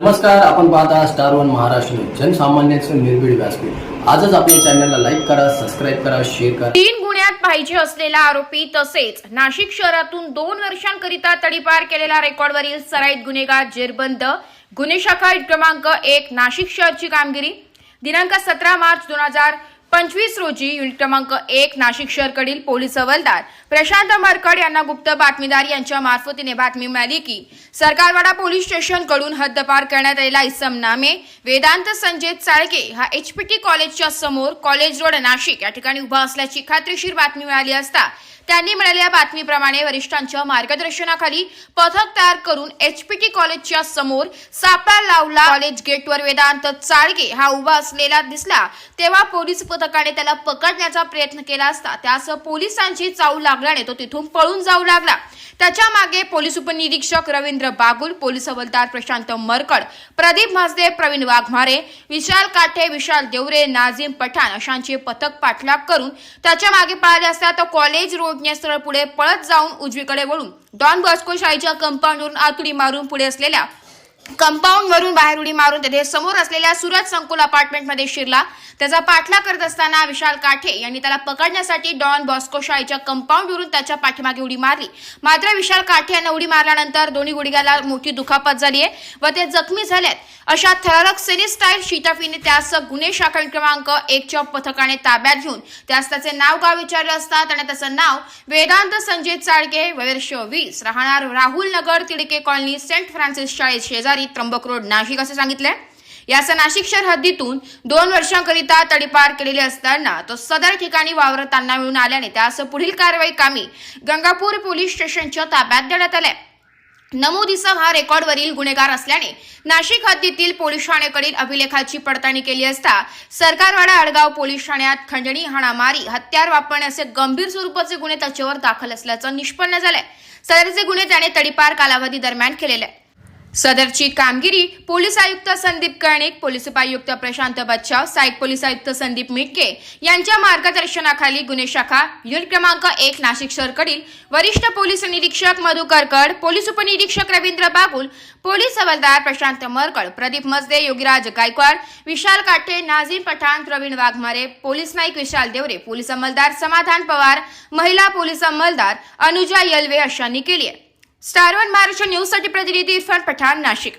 नमस्कार आपण पाहता स्टार वन महाराष्ट्र जनसामान्यांचं निर्भीड व्यासपीठ. आजच आपल्या चॅनलला लाईक करा सबस्क्राईब करा शेअर करा. तीन गुन्ह्यात पाहिजे असलेला आरोपी तसेच नाशिक शहरातून दोन वर्षांकरिता तडीपार केलेला रेकॉर्डवरील सराईत गुन्हेगार जेरबंद. गुन्हे शाखा क्रमांक एक नाशिक शहरची कामगिरी. दिनांक सतरा मार्च दोन हजार पंचवीस रोजी युनिट क्रमांक एक नाशिक शहरकडील पोलीस हवालदार प्रशांत मरकड यांना गुप्त बातमीदार यांच्या मार्फतीने बातमी मिळाली की सरकारवाडा पोलीस स्टेशनकडून हद्दपार करण्यात आलेला इसम नामे वेदांत संजय चाळके हा एचपीटी कॉलेजच्या समोर कॉलेज रोड नाशिक या ठिकाणी उभा असल्याची खात्रीशीर बातमी मिळाली असता त्यांनी मिळालेल्या बातमीप्रमाणे वरिष्ठांच्या मार्गदर्शनाखाली पथक तयार करून एचपीटी कॉलेजच्या समोर सापळा लावला. कॉलेज गेटवर वेदांत चाळगे हा उभा असलेला दिसला. तेव्हा पोलीस पथकाने त्याला पकडण्याचा प्रयत्न केला असता त्यास पोलिसांची चाऊ लागल्याने तो तिथून पळून जाऊ लागला. त्याच्यामागे पोलीस उपनिरीक्षक रवींद्र बागुल पोलीस हवलदार प्रशांत मरकड प्रदीप म्हसदे प्रवीण वाघमारे विशाल काठे विशाल देवरे नाझीम पठाण अशांचे पथक पाठलाग करून त्याच्यामागे पळाले असता तो कॉलेज रोड सरळ पुढे पळत जाऊन उजवीकडे वळून. डॉन बॉस्को शाळेच्या कंपाऊंडवरून आतुडी मारून पुढे असलेल्या कंपाऊंड वरून बाहेर उडी मारून तेथे समोर असलेल्या सुरज संकुल अपार्टमेंटमध्ये शिरला. त्याचा पाठलाग करत असताना विशाल काठे यांनी त्याला पकडण्यासाठी डॉन बॉस्को शाळेच्या कंपाऊंड वरून त्याच्या पाठीमागे उडी मारली. मात्र विशाल काठे यांना उडी मारल्यानंतर दोन्ही गुडघ्याला मोठी दुखापत झाली आहे व ते जखमी झाल्यात अशा थरारक सेनी स्टाईल शिटाफीने त्यास गुन्हे शाखा क्रमांक एकच्या पथकाने ताब्यात घेऊन त्यास त्याचे नाव गाव विचारले असता त्याने त्याचं नाव वेदांत संजय चाळके वर्ष वीस राहणार Rahul Nagar Tidke colony Saint Francis शाळेत शेजारी त्र्यंबक रोड नाशिक असं सांगितलंय. याचा नाशिक शहर हद्दीतून दोन वर्षांकरिता तडीपार केलेले असताना तो सदर ठिकाणी वावरताना मिळून आल्याने त्यास पुढील कारवाई कामी गंगापूर पोलीस स्टेशनच्या ताब्यात देण्यात आले नमूद हा रेकॉर्डवरील गुन्हेगार असल्याने नाशिक हद्दीतील पोलीस ठाण्याकडील अभिलेखाची पडताळणी केली असता सरकारवाडा आडगाव पोलीस ठाण्यात खंडणी हाणामारी हत्यार वापरणे असे गंभीर स्वरूपाचे गुन्हे त्याच्यावर दाखल असल्याचं निष्पन्न झालंय. सदरचे गुन्हे त्याने तडीपार कालावधी दरम्यान केलेले आहे. सदरची कामगिरी पोलीस आयुक्त संदीप कर्णिक पोलीस उपायुक्त प्रशांत बच्चाव सहाय्यक पोलीस आयुक्त संदीप मिटके यांच्या मार्गदर्शनाखाली गुन्हे शाखा युनिट क्रमांक एक नाशिक शहरकडील वरिष्ठ पोलीस निरीक्षक मधु करकड पोलीस उपनिरीक्षक Ravindra Bagul police havaldar Prashant Markad Pradeep Majde Yogiraj Gaikwad Vishal Kathe Nazim Pathan Pravin Waghmare police Naik Vishal Deore police अंमलदार Samadhan Pawar महिला पोलीस अंमलदार अनुजा यलवे अशांनी केली आहे. स्टार वन महाराष्ट्र न्यूजसाठी प्रतिनिधी इरफान पठाण नाशिक